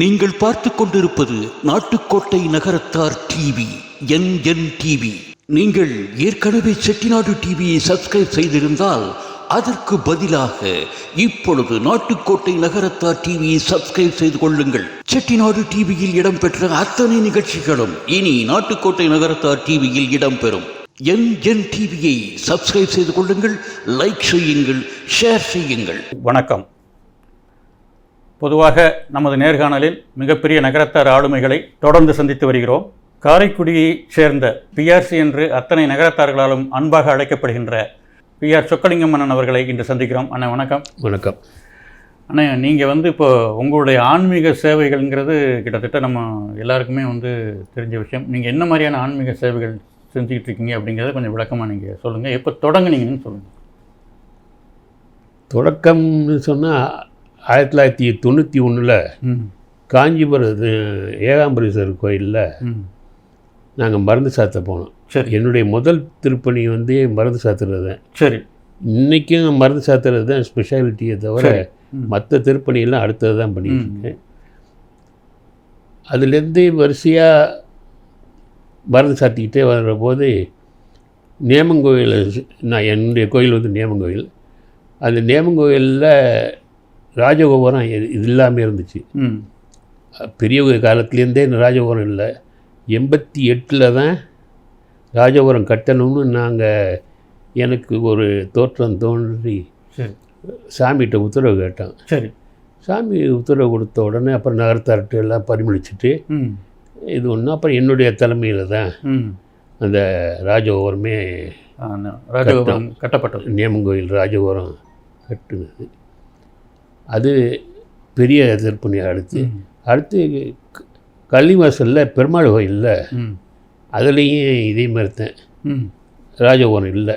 நீங்கள் பார்த்து கொண்டிருப்பது Nattukottai Nagarathar TV N N TV நீங்கள் ஏற்கனவே செட்டிநாடு டிவியை சப்ஸ்கிரைப் செய்திருந்தால் அதற்கு பதிலாக இப்பொழுது நாட்டுக்கோட்டை நகரத்தார் டிவியை சப்ஸ்கிரைப் செய்து கொள்ளுங்கள். செட்டிநாடு டிவியில் இடம்பெற்ற அத்தனை நிகழ்ச்சிகளும் இனி நாட்டுக்கோட்டை நகரத்தார் டிவியில் இடம்பெறும். என் என் டிவியை சப்ஸ்கிரைப் செய்து கொள்ளுங்கள் லைக் செய்யுங்கள் ஷேர் செய்யுங்கள். வணக்கம். பொதுவாக நமது நேர்காணலில் மிகப்பெரிய நகரத்தார் ஆளுமைகளை தொடர்ந்து சந்தித்து வருகிறோம். காரைக்குடியைச் சேர்ந்த பிஆர்சி என்று அத்தனை நகரத்தார்களாலும் அன்பாக அழைக்கப்படுகின்ற பிஆர் சொக்கலிங்கம் அண்ணன் அவர்களை இன்று சந்திக்கிறோம். அண்ணன் வணக்கம். வணக்கம். அண்ணே நீங்கள் வந்து இப்போ உங்களுடைய ஆன்மீக சேவைகள்ங்கிறது கிட்டத்தட்ட நம்ம எல்லாருக்குமே வந்து தெரிஞ்ச விஷயம். நீங்கள் என்ன மாதிரியான ஆன்மீக சேவைகள் செஞ்சுக்கிட்டு இருக்கீங்க அப்படிங்கிறத கொஞ்சம் விளக்கமாக நீங்கள் சொல்லுங்கள் எப்போ தொடங்குனீங்கன்னு சொல்லுங்கள் தொடக்கம்னு சொன்னால் ஆயிரத்தி தொள்ளாயிரத்தி தொண்ணூற்றி ஒன்றில் காஞ்சிபுரம் ஏகாம்பரேஸ்வரர் கோயிலில் நாங்கள் மருந்து சாத்த போனோம். சரி. என்னுடைய முதல் திருப்பணி வந்து மருந்து சாத்துறது தான். சரி. இன்றைக்கும் மருந்து சாத்துறது தான் ஸ்பெஷாலிட்டியை தவிர. மற்ற திருப்பணியெல்லாம் அடுத்தது தான் பண்ணிட்டு இருக்கேன் அதுலேருந்து வரிசையாக மருந்து சாத்திக்கிட்டே வர்ற போது நேமங்கோயில் நான் என்னுடைய கோயில் வந்து நேமங்கோயில். அந்த நேமங்கோயிலில் ராஜகோபுரம் இது இது இல்லாமல் இருந்துச்சு. ம். பெரிய காலத்துலேருந்தே இந்த ராஜகோபுரம் இல்லை. எண்பத்தி எட்டில் தான் ராஜகோபுரம் கட்டணும்னு நாங்கள் எனக்கு ஒரு தோற்றம் தோன்றி சாமிகிட்ட உத்தரவு கேட்டோம். சரி. சாமி உத்தரவு கொடுத்த உடனே அப்புறம் நகரத்தார்ட்டு எல்லாம் பரிமளிச்சுட்டு இது ஒன்று அப்புறம் என்னுடைய தலைமையில் தான் அந்த ராஜகோபுரமே ராஜகோபுரம் கட்டப்பட்டது. நேமங்கோயில் ராஜகோபுரம் கட்டுனது. அது பெரிய திருப்பணி அடுத்து. அடுத்து கள்ளிவாசலில் பெருமாள் கோயிலில் அதுலேயும் இதே மாதிரி தான். ம். ராஜகோபுரம் இல்லை.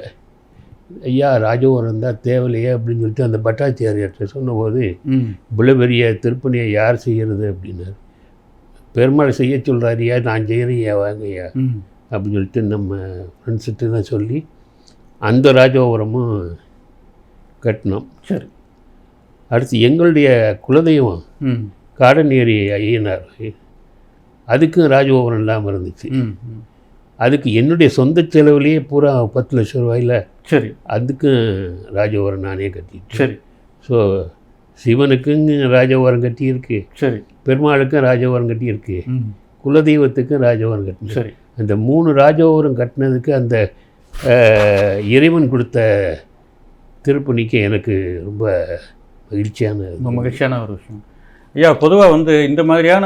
ஐயா ராஜகோபுரம் தான் தேவையில்லையே அப்படின்னு சொல்லிட்டு அந்த பட்டாச்சாரியார்கிட்ட சொன்னபோது இவ்வளோ பெரிய திருப்பணியை யார் செய்கிறது அப்படின்னாரு. பெருமாள் செய்ய சொல்கிறாரியா நான் செய்கிறேன் வாங்கய்யா அப்படின்னு சொல்லிட்டு நம்ம ஃப்ரெண்ட்ஸ்கிட்ட தான் சொல்லி அந்த ராஜகோபுரமும் கட்டினோம். சரி. அடுத்து எங்களுடைய குலதெய்வம் காடநேரி ஐயனார். அதுக்கும் ராஜகோபுரம் இல்லாமல் இருந்துச்சு. அதுக்கு என்னுடைய சொந்த செலவுலேயே பூரா பத்து லட்சம் ரூபாயில் சரி. அதுக்கும் ராஜகோபுரம் நானே கட்டிட்டேன். சரி. ஸோ சிவனுக்கும் ராஜகோபுரம் கட்டியிருக்கு. சரி. பெருமாளுக்கும் ராஜகோபுரம் கட்டியிருக்கு. ம். குலதெய்வத்துக்கும் ராஜகோபுரம் கட்டினேன். சரி. அந்த மூணு ராஜகோபுரம் கட்டினதுக்கு அந்த இறைவன் கொடுத்த திருப்பணிக்கு எனக்கு ரொம்ப மகிழ்ச்சியான ரொம்ப மகிழ்ச்சியான ஒரு விஷயம். ஐயா பொதுவாக வந்து இந்த மாதிரியான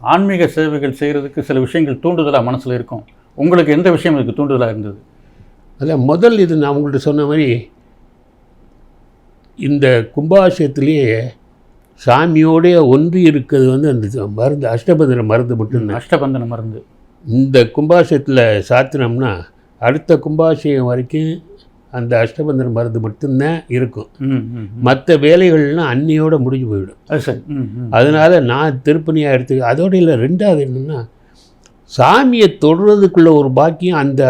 ஆன்மீக சேவைகள் செய்கிறதுக்கு சில விஷயங்கள் தூண்டுதலாக மனசில் இருக்கும். உங்களுக்கு எந்த விஷயம் இதுக்கு தூண்டுதலாக இருந்தது? அதில் முதல் இது நான் உங்கள்கிட்ட சொன்ன மாதிரி இந்த கும்பாபிஷேகத்திலேயே சாமியோடைய ஒன்றி இருக்கிறது வந்து அந்த மருந்து அஷ்டபதிர மருந்து மட்டும்தான். அஷ்டபந்தன மருந்து. இந்த கும்பாபிஷேகத்தில் சாத்தினோம்னா அடுத்த கும்பாபிஷேகம் வரைக்கும் அந்த அஷ்டபந்தன மருந்து மட்டும்தான் இருக்கும். மற்ற வேலைகள்லாம் அன்னியோட முடிஞ்சு போயிடும். அதனால் நான் திருப்பணியாக எடுத்து அதோட இல்லை ரெண்டாவது என்னென்னா சாமியை தொடுறதுக்குள்ள ஒரு பாக்கியம் அந்த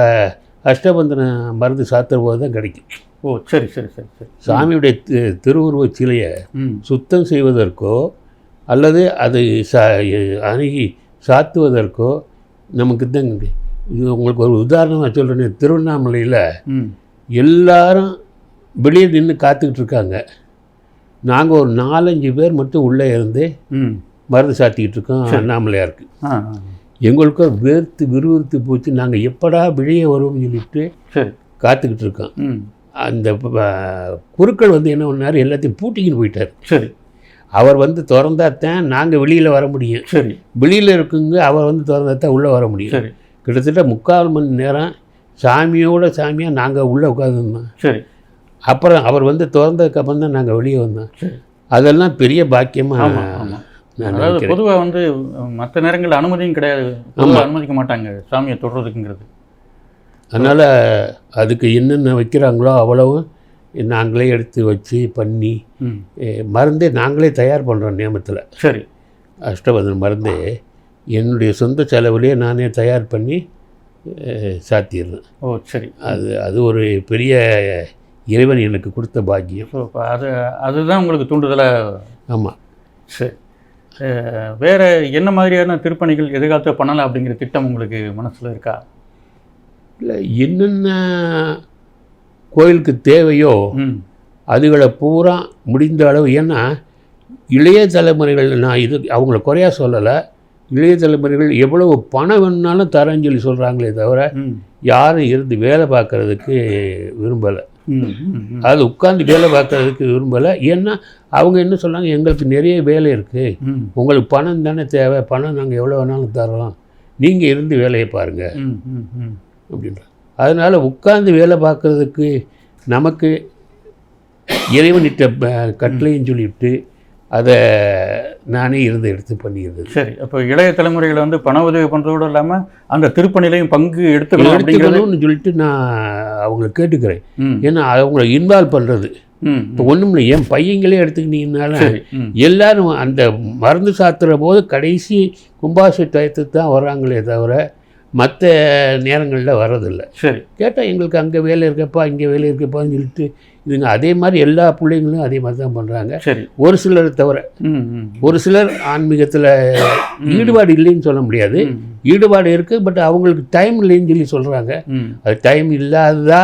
அஷ்டபந்தன மருந்து சாத்துற போது தான் கிடைக்கும். ஓ சரி சரி சரி சரி. சாமியுடைய திருவுருவச் சிலையை சுத்தம் செய்வதற்கோ அல்லது அது சா அணுகி சாத்துவதற்கோ நமக்கு தான் இது உங்களுக்கு ஒரு உதாரணமாக சொல்கிறேன் திருவண்ணாமலையில் எல்லாரும் வெளியே நின்று காத்துக்கிட்டு இருக்காங்க. நாங்கள் ஒரு நாலஞ்சு பேர் மட்டும் உள்ளே இருந்து ம். மருந்து சாத்திக்கிட்டு இருக்கோம். அண்ணாமலையாருக்கு. எங்களுக்கும் வேர்த்து விறுவிறுத்து போச்சு. நாங்கள் எப்படா வெளியே வருவோம்னு சொல்லிட்டு காத்துக்கிட்டு இருக்கோம். அந்த குருக்கள் வந்து என்ன பண்ணார்? எல்லாத்தையும் பூட்டிக்கின்னு போயிட்டார். சரி. அவர் வந்து திறந்தாத்தான் நாங்கள் வெளியில் வர முடியும். சரி. வெளியில் இருக்குங்க அவர் வந்து திறந்தாத்தான் உள்ளே வர முடியும். சரி. கிட்டத்தட்ட முக்கால் மணி நேரம் சாமியோட சாமியாக நாங்கள் உள்ளே உட்காந்துருந்தோம் சரி. அப்புறம் அவர் வந்து திறந்ததுக்கு அப்புறம் தான் நாங்கள் வெளியே வந்தோம். அதெல்லாம் பெரிய பாக்கியமாக அதாவது பொதுவாக வந்து மற்ற நேரங்களில் அனுமதியும் கிடையாது. பொதுவா அனுமதிக்க மாட்டாங்க சாமியை தொடுறதுக்குங்கிறது. அதனால் அதுக்கு என்னென்ன வைக்கிறாங்களோ அவ்வளவும் நாங்களே எடுத்து வச்சு பண்ணி மருந்தே நாங்களே தயார் பண்ணுறோம் நியமத்தில். சரி. அஷ்டபந்தன் மருந்தே என்னுடைய சொந்த செலவுலேயே நானே தயார் பண்ணி சாத்திடுறேன் ஓ சரி. அது அது ஒரு பெரிய இறைவன் எனக்கு கொடுத்த பாக்கியம். ஸோ அது அதுதான் உங்களுக்கு தூண்டுதலாக ஆமாம் சரி. வேற என்ன மாதிரியான திருப்பணிகள் எதிர்காலத்தில் பண்ணலாம் அப்படிங்கிற திட்டம் உங்களுக்கு மனசுல இருக்கா? இல்லை என்னென்ன கோயிலுக்கு தேவையோ அதுகளை பூரா முடிந்த அளவு ஏன்னா இளைய தலைமுறைகள் நான் இது அவங்கள குறையா சொல்லலை. இளைய தலைமுறைகள் எவ்வளவு பணம் வேணுனாலும் தரேன்னு சொல்லி சொல்கிறாங்களே தவிர யாரும் இருந்து வேலை பார்க்கறதுக்கு விரும்பலை. அது உட்காந்து வேலை பார்க்கறதுக்கு விரும்பலை. ஏன்னா அவங்க என்ன சொல்றாங்க எங்களுக்கு நிறைய வேலை இருக்குது உங்களுக்கு பணம் தானே தேவை. பணம் நாங்கள் எவ்வளோ வேணாலும் தரோம். நீங்கள் இருந்து வேலையை பாருங்கள் அப்படின்றாங்க. அதனால் உட்கார்ந்து வேலை பார்க்குறதுக்கு நமக்கு இறைவனிட்ட கட்டளையும் சொல்லிவிட்டு அதை நானே இருந்து எடுத்து பண்ணிடுறது சரி அப்போ இளைய தலைமுறைகளை வந்து பண உதவி பண்ணுறதோடு இல்லாமல் அந்த திருப்பணிலையும் பங்கு எடுத்துக்கணும் எடுத்துக்கணும்னு சொல்லிட்டு நான் அவங்கள கேட்டுக்கிறேன். ஏன்னா அவங்கள இன்வால்வ் பண்ணுறது இப்போ ஒன்றும் இல்லை என் பையங்களே எடுத்துக்கிட்டீங்கனால சரி ம். எல்லாரும் அந்த மருந்து சாத்துற போது கடைசி கும்பாசு டயத்துக்கு தான் வர்றாங்களே தவிர மற்ற நேரங்களில் வர்றதில்லை. சரி. கேட்டால் எங்களுக்கு அங்கே வேலை இருக்கப்பா இங்கே வேலை இருக்கப்பான்னு சொல்லிட்டு இதுங்க அதே மாதிரி எல்லா பிள்ளைங்களும் அதே மாதிரி தான் பண்ணுறாங்க சரி. ஒரு சிலர் தவிர ம் ம். ஒரு சிலர் ஆன்மீகத்தில் ஈடுபாடு இல்லைன்னு சொல்ல முடியாது. ஈடுபாடு இருக்குது பட் அவங்களுக்கு டைம் இல்லைன்னு சொல்லி சொல்கிறாங்க அது டைம் இல்லாததா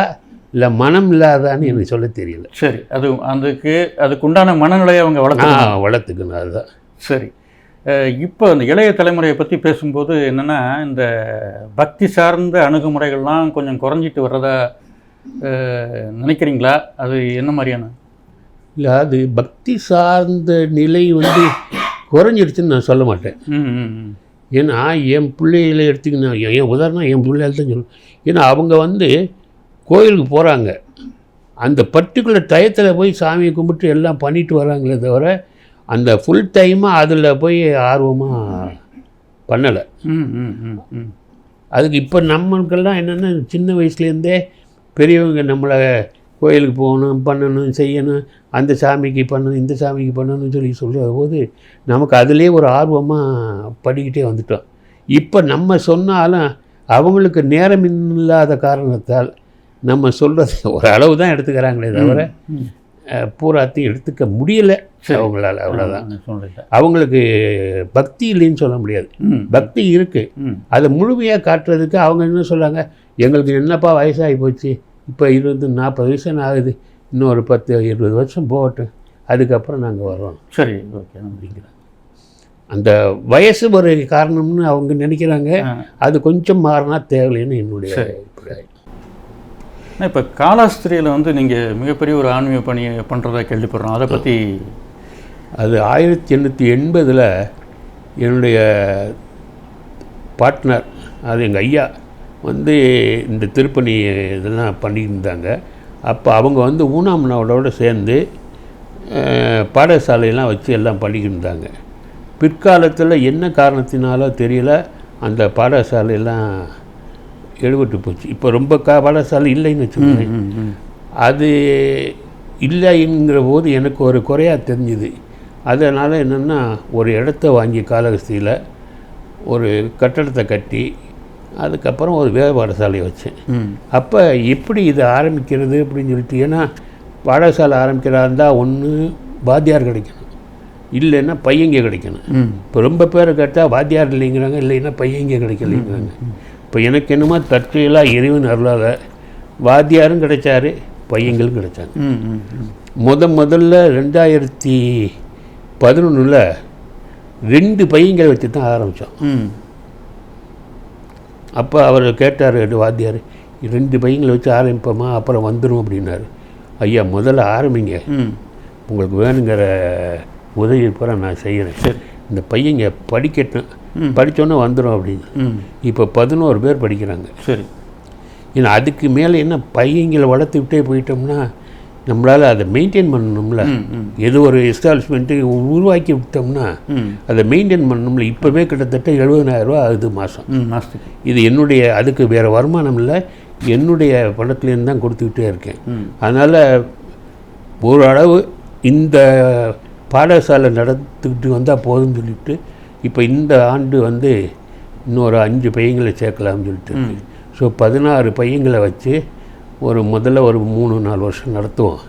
இல்லை மனம் இல்லாதான்னு எனக்கு சொல்ல தெரியல. சரி. அது அதுக்கு அதுக்கு உண்டான மனநிலையை அவங்க வளர்த்து வளர்த்துக்கணும் அதுதான். சரி. இப்போ இந்த இளைய தலைமுறையை பற்றி பேசும்போது என்னென்னா இந்த பக்தி சார்ந்த அணுகுமுறைகள்லாம் கொஞ்சம் குறைஞ்சிட்டு வர்றதா நினைக்கிறீங்களா? அது என்ன மாதிரியான? இல்லை அது பக்தி சார்ந்த நிலை வந்து குறைஞ்சிருச்சுன்னு நான் சொல்ல மாட்டேன். ஏன்னா என் பிள்ளைகளை எடுத்துக்கினா என் உதாரணம் என் பிள்ளைகள் தான் சொல்லணும் ஏன்னா அவங்க வந்து கோயிலுக்கு போகிறாங்க அந்த பர்டிகுலர் டயத்தில் போய் சாமியை கும்பிட்டு எல்லாம் பண்ணிட்டு வராங்களே தவிர அந்த ஃபுல் டைமாக அதில் போய் ஆர்வமாக பண்ணலை. ம் ம் ம் ம். அதுக்கு இப்போ நம்மளுக்கெல்லாம் என்னென்னா சின்ன வயசுலேருந்தே பெரியவங்க நம்மளை கோயிலுக்கு போகணும் பண்ணணும் செய்யணும் அந்த சாமிக்கு பண்ணணும் இந்த சாமிக்கு பண்ணணும்னு சொல்லி சொல்கிற போது நமக்கு அதிலே ஒரு ஆர்வமாக படிக்கிட்டே வந்துட்டோம். இப்போ நம்ம சொன்னாலும் அவங்களுக்கு நேரம் இல்லாத காரணத்தால் நம்ம சொல்கிறது ஒரு அளவு தான் எடுத்துக்கிறாங்களே தவிர பூராத்தையும் எடுத்துக்க முடியல. அவங்களால அவ்வளோதான் அவங்களுக்கு பக்தி இல்லைன்னு சொல்ல முடியாது. பக்தி இருக்குது அதை முழுமையாக காட்டுறதுக்கு அவங்க என்ன சொல்கிறாங்க எங்களுக்கு என்னப்பா வயசாகி போச்சு? இப்போ இருபது நாற்பது வயசு ஆகுது? இன்னும் ஒரு பத்து இருபது வருஷம் போகட்டும். அதுக்கப்புறம் நாங்கள் வர்றோம். சரி ஓகே அப்படிங்கிறாங்க அந்த வயசு ஒரு காரணம்னு அவங்க நினைக்கிறாங்க. அது கொஞ்சம் மாறினா தேவையில்லைன்னு என்னுடைய. இப்போ காலாஸ்திரியில் வந்து நீங்கள் மிகப்பெரிய ஒரு ஆன்மீக பணியை பண்ணுறதா கேள்விப்படுறோம். அதை பற்றி அது ஆயிரத்தி எண்ணூற்றி எண்பதில் என்னுடைய பார்ட்னர் அது எங்கள் ஐயா வந்து இந்த திருப்பணி இதெல்லாம் பண்ணியிருந்தாங்க. அப்போ அவங்க வந்து ஊனாமனோட சேர்ந்து பாடசாலையெல்லாம் வச்சு எல்லாம் பண்ணிக்கிட்டு இருந்தாங்க பிற்காலத்தில் என்ன காரணத்தினாலோ தெரியல அந்த பாடசாலையெல்லாம் எடுபட்டு போச்சு. இப்போ ரொம்ப கா பாடசாலை இல்லைன்னு வச்சுக்கோங்க ம் ம் அது இல்லைங்கிற போது எனக்கு ஒரு குறையாக தெரிஞ்சுது. அதனால் என்னென்னா ஒரு இடத்த வாங்கி காலகஸ்தியில் ஒரு கட்டடத்தை கட்டி அதுக்கப்புறம் ஒரு வேத பாடசாலையை வச்சேன். அப்போ எப்படி இது ஆரம்பிக்கிறது அப்படின்னு சொல்லிட்டு ஏன்னா பாடசாலை ஆரம்பிக்கிறதா இருந்தால் ஒன்று வாத்தியார் கிடைக்கணும். இல்லைன்னா பையங்க கிடைக்கணும். இப்போ ரொம்ப பேரை கேட்டால் வாத்தியார் இல்லைங்கிறாங்க இல்லைன்னா பையங்க கிடைக்கலைங்கிறாங்க. இப்போ எனக்கு என்னமோ தற்செயலாக இறைவன் அருளால் வாத்தியாரும் கிடைச்சாரு பையங்களும் கிடைச்சாங்க. ம் ம் ம். முத முதல்ல ரெண்டாயிரத்தி பதினொன்றில் ரெண்டு பையங்களை வச்சு தான் ஆரம்பித்தோம் ம். அப்போ அவர் கேட்டார் வாத்தியார் ரெண்டு பையங்களை வச்சு ஆரம்பிப்போமா அப்புறம் வந்துடும் அப்படின்னாரு. ஐயா முதல்ல ஆரம்பிங்க. உங்களுக்கு வேணுங்கிற உதவி பூரா நான் செய்கிறேன் சரி. இந்த பையங்க படிக்கட்டும். படித்தோன்னே வந்துடும் அப்படின்னு. இப்போ பதினோரு பேர் படிக்கிறாங்க. சரி. ஏன்னா அதுக்கு மேலே என்ன பையங்களை வளர்த்து விட்டே போயிட்டோம்னா நம்மளால் அதை மெயின்டைன் பண்ணணும்ல. எது ஒரு எஸ்டாப்ளிஷ்மெண்ட்டு உருவாக்கி விட்டோம்னா அதை மெயின்டைன் பண்ணணும்ல. இப்போவே கிட்டத்தட்ட 70000 ரூபா ஆகுது மாதம் ம் மாஸ்டர் இது என்னுடைய அதுக்கு வேறு வருமானம் இல்லை. என்னுடைய பணத்துலேருந்து தான் கொடுத்துக்கிட்டே இருக்கேன். அதனால் ஓரளவு இந்த பாடசாலை நடத்திக்கிட்டு வந்தால் போதும்னு சொல்லிட்டு இப்போ இந்த ஆண்டு வந்து இன்னொரு அஞ்சு பையங்களை சேர்க்கலாம்னு சொல்லிட்டு இருக்கு. ஸோ பதினாறு பையங்களை வச்சு ஒரு முதல்ல ஒரு மூணு நாலு வருஷம் நடத்துவோம்.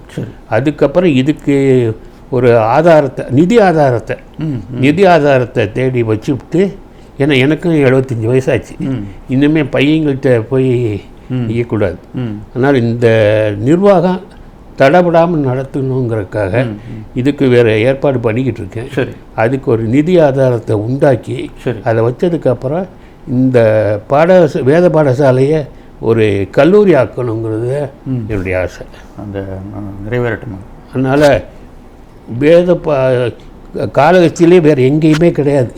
அதுக்கப்புறம் இதுக்கு ஒரு ஆதாரத்தை நிதி ஆதாரத்தை நிதி ஆதாரத்தை தேடி வச்சுவிட்டு ஏன்னா எனக்கும் எழுபத்தஞ்சி வயசாச்சு. இன்னுமே பையங்கள்கிட்ட போய் செய்யக்கூடாது ஆனால் இந்த நிர்வாகம் தடபடாமல் நடத்தணுங்கிறதுக்காக இதுக்கு வேறு ஏற்பாடு பண்ணிக்கிட்டு இருக்கேன். சரி. அதுக்கு ஒரு நிதி ஆதாரத்தை உண்டாக்கி அதை வச்சதுக்கப்புறம் இந்த பாட வேத பாடசாலையை ஒரு கல்லூரி ஆக்கணுங்கிறது என்னுடைய ஆசை. அந்த நிறைவேறட்டுமா? அதனால் வேத பா காலகஸ்திலே வேறு எங்கேயுமே கிடையாது.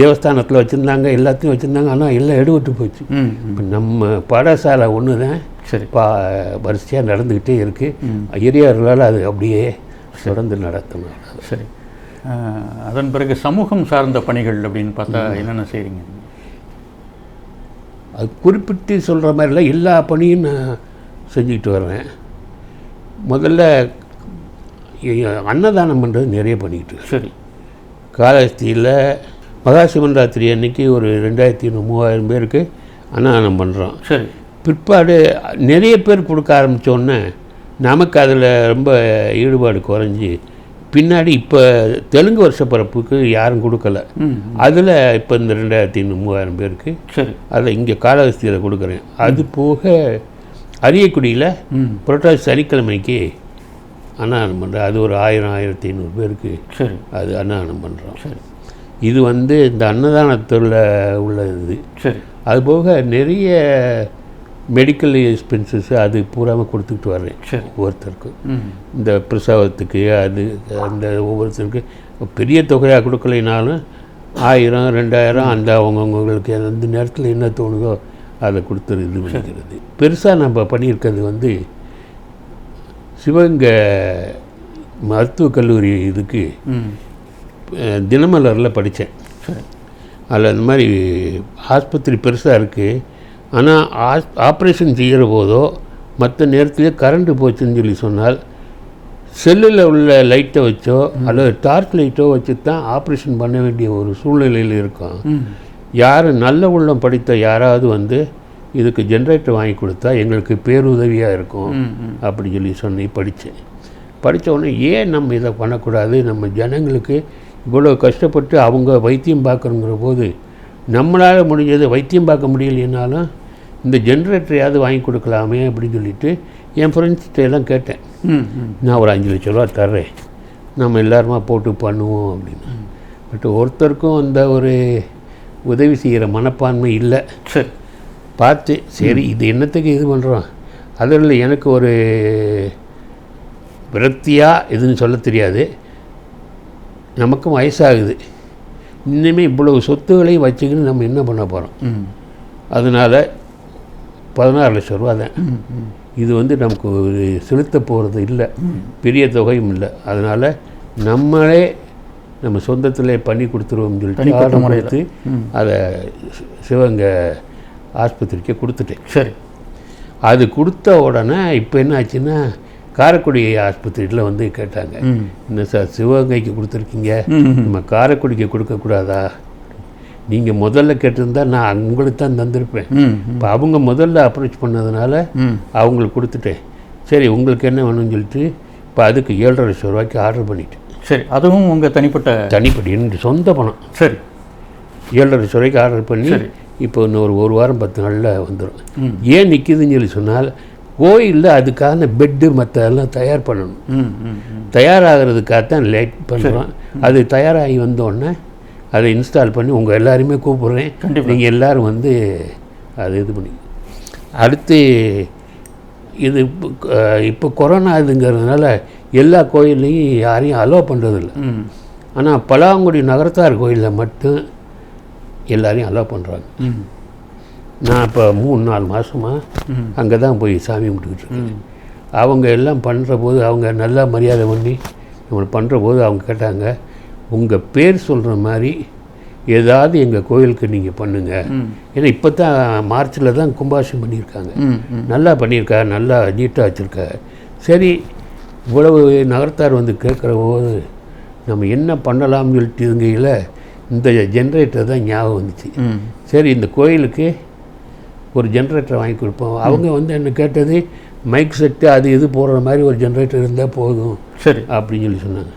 தேவஸ்தானத்தில் வச்சுருந்தாங்க எல்லாத்தையும் வச்சுருந்தாங்க ஆனால் எல்லாம் எடுபட்டு போச்சு. இப்போ நம்ம பாடசாலை ஒன்று தான் சரி. பா வரிசையாக நடந்துக்கிட்டே இருக்குது எரியார்களால் அது அப்படியே தொடர்ந்து நடத்தணும். சரி. அதன் பிறகு சமூகம் சார்ந்த பணிகள் அப்படின்னு பார்த்தா என்னென்ன செய்கிறீங்க அது குறிப்பிட்டு சொல்கிற மாதிரிலாம் எல்லா பணியும் நான் செஞ்சுக்கிட்டு வர்றேன் முதல்ல அன்னதானம் பண்ணுறது நிறைய பண்ணிக்கிட்டு. சரி. காலஹஸ்தியில் மகா சிவன்ராத்திரி அன்னைக்கு ஒரு ரெண்டாயிரத்தி மூவாயிரம் பேருக்கு அன்னதானம் பண்ணுறோம் சரி. பிற்பாடு நிறைய பேர் கொடுக்க ஆரம்பித்தோன்னே நமக்கு அதில் ரொம்ப ஈடுபாடு குறைஞ்சி பின்னாடி இப்போ தெலுங்கு வருஷ பிறப்புக்கு யாரும் கொடுக்கல. அதில் இப்போ இந்த ரெண்டாயிரத்தி மூவாயிரம் பேருக்கு அதை இங்கே காலஹஸ்தியில் கொடுக்குறேன். அது போக அரியக்குடியில் புரட்டாசி சனிக்கிழமைக்கு அன்னதானம் பண்ணுறேன் அது ஒரு ஆயிரம் ஆயிரத்தி ஐநூறு பேருக்கு அது அன்னதானம் பண்ணுறோம். சரி. இது வந்து இந்த அன்னதானத்தில் உள்ள இது சரி அதுபோக நிறைய மெடிக்கல் எக்ஸ்பென்சஸ் அது பூராமல் கொடுத்துக்கிட்டு வர்றேன். சரி. ஒவ்வொருத்தருக்கும் இந்த பிரசவத்துக்கு அது அந்த ஒவ்வொருத்தருக்கு பெரிய தொகையாக கொடுக்கலைனாலும் ஆயிரம் ரெண்டாயிரம் அந்த அவங்கவுங்களுக்கு அந்த நேரத்தில் என்ன தோணுதோ அதை கொடுத்து இது பண்ணிக்கிறது. பெருசாக நம்ம பண்ணியிருக்கிறது வந்து சிவகங்கை மருத்துவக் கல்லூரி இதுக்கு தினமலரில் படித்தேன். அதில் இந்த மாதிரி ஆஸ்பத்திரி பெருசாக இருக்குது ஆனால் ஆஸ் ஆப்ரேஷன் செய்கிற போதோ மற்ற நேரத்திலே கரண்ட்டு போச்சுன்னு சொல்லி சொன்னால் செல்லில் உள்ள லைட்டை வச்சோ அல்லது டார்ச் லைட்டோ வச்சு தான் ஆப்ரேஷன் பண்ண வேண்டிய ஒரு சூழ்நிலையில் இருக்கும். யார் நல்ல உள்ளம் படித்த யாராவது வந்து இதுக்கு ஜென்ரேட்டர் வாங்கி கொடுத்தா எங்களுக்கு பேருதவியாக இருக்கும் அப்படி சொல்லி சொன்னி படித்தேன். படித்த உடனே ஏன் நம்ம இதை பண்ணக்கூடாது? நம்ம ஜனங்களுக்கு இவ்வளோ கஷ்டப்பட்டு அவங்க வைத்தியம் பார்க்குறோங்கிற போது நம்மளால் முடிஞ்சது வைத்தியம் பார்க்க முடியலைனாலும் இந்த ஜென்ரேட்டரையாவது வாங்கி கொடுக்கலாமே அப்படின்னு சொல்லிட்டு என் ஃப்ரெண்ட்ஸ்கிட்ட எல்லாம் கேட்டேன். நான் ஒரு அஞ்சு லட்ச ரூபா தர்றேன். நம்ம எல்லாருமா போட்டு பண்ணுவோம் அப்படின்னு. பட் ஒருத்தருக்கும் அந்த ஒரு உதவி செய்கிற மனப்பான்மை இல்லை. சரி. பார்த்து சரி இது என்னத்துக்கு இது பண்ணுறோம் அதில் எனக்கு ஒரு விரக்தியாக எதுன்னு சொல்ல தெரியாது. நமக்கும் வயசாகுது. இன்னுமே இவ்வளவு சொத்துக்களையும் வச்சுக்கின்னு நம்ம என்ன பண்ண போகிறோம் அதனால் பதினாறு லட்சம் ரூபா தான் இது வந்து நமக்கு ஒரு செலுத்த போகிறது இல்லை. பெரிய தொகையும் இல்லை. அதனால் நம்மளே நம்ம சொந்தத்திலே பண்ணி கொடுத்துருவோம்னு சொல்லிட்டு தனிப்பட்ட ஆர்டர் முறையில். கொடுத்து ம். அதை சி- சிவகங்கை ஆஸ்பத்திரிக்கு கொடுத்துட்டேன். சரி. அது கொடுத்த உடனே இப்போ என்ன ஆச்சுன்னா காரைக்குடி ஆஸ்பத்திரியில் வந்து கேட்டாங்க. என்ன சார் சிவகங்கைக்கு கொடுத்துருக்கீங்க. நம்ம காரைக்குடிக்கு கொடுக்கக்கூடாதா நீங்கள் முதல்ல கேட்டிருந்தா நான் உங்களுக்கு தான் தந்திருப்பேன். இப்போ அவங்க முதல்ல அப்ரோச் பண்ணதுனால அவங்களுக்கு கொடுத்துட்டேன். சரி உங்களுக்கு என்ன வேணும்னு சொல்லிட்டு இப்போ அதுக்கு ஏழரை லட்சம் ரூபாய்க்கு ஆர்டர் பண்ணிட்டேன். சரி அதுவும் உங்கள் தனிப்பட்ட தனிப்படி என்னுடைய சொந்த பணம். சரி. ஏழரை லட்சம் ரூபாய்க்கு ஆர்டர் பண்ணி. இப்போ இன்னும் ஒரு ஒரு வாரம் பத்து நாளில் வந்துடும் ஏன் நிற்கிதுன்னு சொல்லி சொன்னால் கோயிலில் அதுக்கான பெட்டு மற்ற எல்லாம் தயார் பண்ணணும். தயாராகிறதுக்காக தான் லேட் பண்ணுறோம் அது தயாராகி வந்தோடனே அதை இன்ஸ்டால் பண்ணி உங்கள் எல்லாரையுமே கூப்பிட்றேன். கண்டிப்பா. நீங்கள் எல்லாரும் வந்து அதை இது பண்ணி. அடுத்து இது இப்போ, இப்போ கொரோனா இதுங்கிறதுனால எல்லா கோயில்லையும் யாரையும் அலோவ் பண்ணுறதில்ல ஆனால் பலாங்குடி நகரத்தார் கோயிலில் மட்டும் எல்லாரையும் அலோவ் பண்ணுறாங்க நான் இப்போ மூணு நாலு மாதமாக அங்கே தான் போய் சாமி கும்பிட்டுக்கிட்டு இருக்கேன். அவங்க எல்லாம் பண்ணுற போது அவங்க நல்லா மரியாதை பண்ணி நம்ம பண்ணுற போது அவங்க கேட்டாங்க உங்கள் பேர் சொல்கிற மாதிரி ஏதாவது எங்கள் கோயிலுக்கு நீங்கள் பண்ணுங்கள் ஏன்னா இப்போ தான் மார்ச்சில் தான் கும்பாஷம் பண்ணியிருக்காங்க நல்லா பண்ணியிருக்கா நல்லா நீட்டாக வச்சுருக்கா. சரி இவ்வளவு நகரத்தார் வந்து கேட்குற போது நம்ம என்ன பண்ணலாம்னு சொல்லிட்டு இருக்கையில் இந்த ஜென்ரேட்டர் தான் ஞாபகம் வந்துச்சு. சரி இந்த கோயிலுக்கு ஒரு ஜென்ரேட்டர் வாங்கி கொடுப்போம். அவங்க வந்து என்ன கேட்டது மைக் செட்டு அது இது போடுற மாதிரி ஒரு ஜென்ரேட்டர் இருந்தால் போதும். சரி. அப்படின்னு சொல்லி சொன்னாங்க.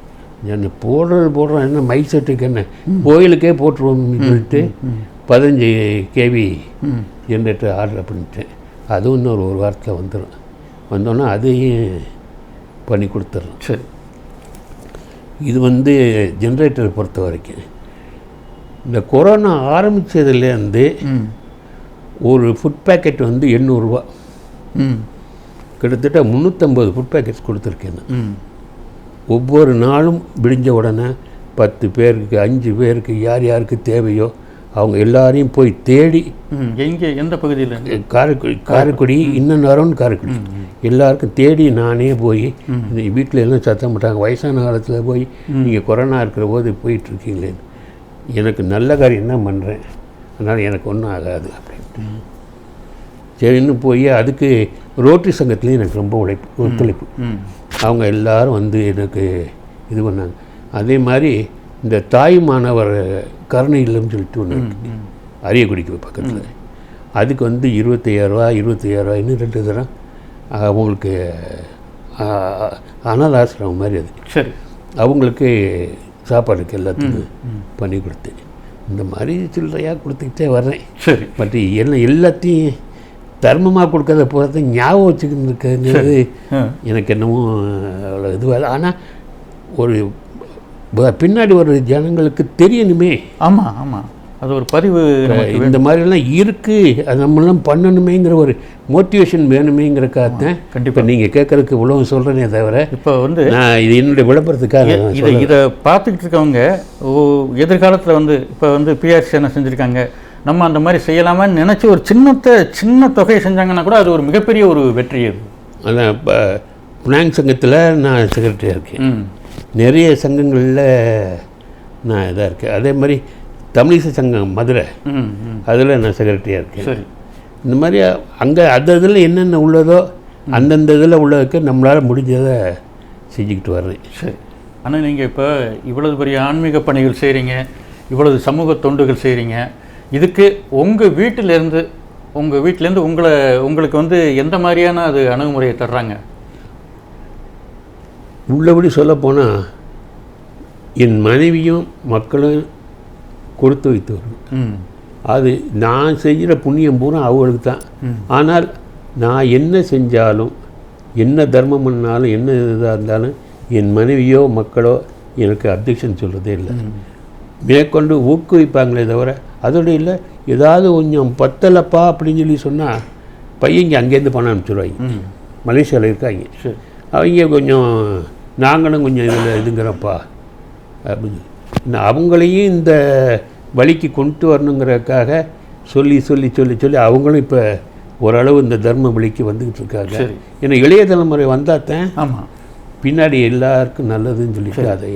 என்ன போடுறது போடுறோம் என்ன மைக் செட்டுக்கு என்ன? கோயிலுக்கே போட்டுருவோம்னு சொல்லிட்டு பதினஞ்சு கேவி ஜென்ரேட்டர் ஆர்டர் பண்ணிட்டேன். அதுவும் இன்னொரு ஒரு வாரத்தில் வந்துடும் வந்தோன்னே அதையும் பண்ணி கொடுத்துட்றோம் சரி. இது வந்து ஜென்ரேட்டரை பொறுத்த வரைக்கும். இந்த கொரோனா ஆரம்பித்ததுலேருந்து ஒரு ஃபுட் பேக்கெட் வந்து எண்ணூறுரூவா ம். கிட்டத்தட்ட முந்நூற்றம்பது ஃபுட் பேக்கெட்ஸ் கொடுத்துருக்கேன் ஒவ்வொரு நாளும் விடிஞ்ச உடனே பத்து பேருக்கு அஞ்சு பேருக்கு யார் யாருக்கு தேவையோ அவங்க எல்லாரையும் போய் தேடி எங்கே எந்த பகுதியில்? காரைக்குடி காரைக்குடி இன்னும் நேரம்னு காரைக்குடி. எல்லாருக்கும் தேடி நானே போய் இந்த வீட்டில் எல்லாம் சத்தம் போட்டாங்க. வயசான காலத்தில் போய் நீங்கள் கொரோனா இருக்கிற போது போயிட்டுருக்கீங்களேன்னு எனக்கு நல்ல காரியம் என்ன பண்ணுறேன் அதனால் எனக்கு ஒன்றும் ஆகாது அப்படின்ட்டு. சரின்னு போய் அதுக்கு ரோட்டரி சங்கத்துலேயும் எனக்கு ரொம்ப உழைப்பு ஒத்துழைப்பு. அவங்க எல்லாரும் வந்து எனக்கு இது பண்ணாங்க. அதே மாதிரி இந்த தாய் மாணவர் கருணை இல்லம்னு சொல்லிட்டு ஒன்று அரியக்குடிக்கு பக்கத்தில். அதுக்கு வந்து இருபத்தையாயிரரூவா இருபத்தையாயிரரூவா இன்னும் ரெண்டு தரம். அவங்களுக்கு அனாதை ஆசிரமம் மாதிரி அது. சரி. அவங்களுக்கு சாப்பாடுக்கு எல்லாத்துக்கும் பண்ணி கொடுத்தேன். இந்த மாதிரி சில்லறையாக கொடுத்துக்கிட்டே வர்றேன். சரி. பட் எல்லாம் எல்லாத்தையும் தர்மமாக கொடுக்கறத போகிறத ஞாபகம் ஆ எனக்கு என்னமோ அவ்வளோ இதுவாக ஆனால் ஒரு பின்னாடி ஒரு ஜனங்களுக்கு தெரியணுமே. ஆமாம் ஆமாம் அது ஒரு பதிவு இந்த மாதிரிலாம் இருக்குது அது நம்மளாம் பண்ணணுமேங்கிற ஒரு மோட்டிவேஷன் வேணுமேங்கிறக்காகத்தான் கண்டிப்பா. இப்போ நீங்கள் கேட்குறதுக்கு இவ்வளவு சொல்கிறேனே தவிர இப்போ வந்து நான் இது என்னுடைய விளம்பரத்துக்காக இதை இதை பார்த்துக்கிட்டு இருக்கவங்க எதிர்காலத்தில் வந்து இப்போ வந்து பிஆர்சி என்ன செஞ்சுருக்காங்க. நம்ம அந்த மாதிரி செய்யலாமான்னு நினச்சி ஒரு சின்னத்தை சின்ன தொகையை செஞ்சாங்கன்னா கூட அது ஒரு மிகப்பெரிய ஒரு வெற்றி. அது அதான் இப்போ புனாங் சங்கத்தில் நான் செக்ரட்டரியாக இருக்கேன். நிறைய சங்கங்களில் நான் இதாக இருக்கேன். அதே மாதிரி தமிழிசை சங்கம் மதுரை. அதில் நான் செக்ரட்டரியாக இருக்கேன். சரி. இந்த மாதிரி அங்கே அந்த இதில் என்னென்ன உள்ளதோ அந்தந்த இதில் உள்ளதுக்கு நம்மளால் முடிஞ்சதை செஞ்சுக்கிட்டு வர்றேன். சரி. ஆனால் நீங்கள் இப்போ இவ்வளவு பெரிய ஆன்மீக பணிகள் செய்கிறீங்க இவ்வளவு சமூக தொண்டுகள் செய்கிறீங்க இதுக்கு உங்கள் வீட்டிலேருந்து உங்கள் வீட்டிலேருந்து உங்களை உங்களுக்கு வந்து எந்த மாதிரியான அது அணுகுமுறையை தர்றாங்க? உள்ளபடி சொல்லப்போனால் என் மனைவியும் மக்களும் கொடுத்து வைத்தவர்கள். அது நான் செய்கிற புண்ணியம் பூரா அவங்களுக்கு தான். ஆனால் நான் என்ன செஞ்சாலும் என்ன தர்மம் பண்ணாலும் என்ன இதாக இருந்தாலும் என் மனைவியோ மக்களோ எனக்கு அப்ஜெக்ஷன் சொல்கிறதே இல்லை. மேற்கொண்டு ஊக்குவிப்பாங்களே தவிர அதோட இல்லை ஏதாவது கொஞ்சம் பத்தலப்பா அப்படின்னு சொல்லி சொன்னால் பையங்க அங்கேருந்து பணம் அனுப்பிச்சிடுவாங்க மலேசியாவில் இருக்காங்க. அவங்க கொஞ்சம் நாங்களும் கொஞ்சம் இதில் இதுங்கிறப்பா அப்படின்னு. அவங்களையும் இந்த வழிக்கு கொண்டு வரணுங்கிறதுக்காக சொல்லி சொல்லி சொல்லி சொல்லி அவங்களும் இப்போ ஓரளவு இந்த தர்ம வழிக்கு வந்துக்கிட்டு இருக்காங்க. ஏன்னா இளைய தலைமுறை வந்தாத்தான் ஆமாம் பின்னாடி எல்லாருக்கும் நல்லதுன்னு சொல்லிட்டு அதை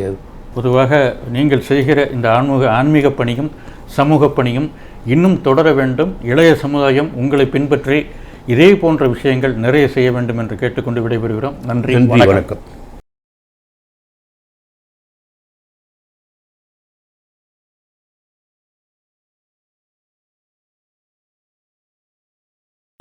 பொதுவாக நீங்கள் செய்கிற இந்த ஆன்மீக ஆன்மீக பணியும் சமூக பணியும் இன்னும் தொடர வேண்டும். இளைய சமுதாயம் உங்களை பின்பற்றி இதே போன்ற விஷயங்கள் நிறைய செய்ய வேண்டும் என்று கேட்டுக்கொண்டு விடைபெறுகிறோம். நன்றி வணக்கம்.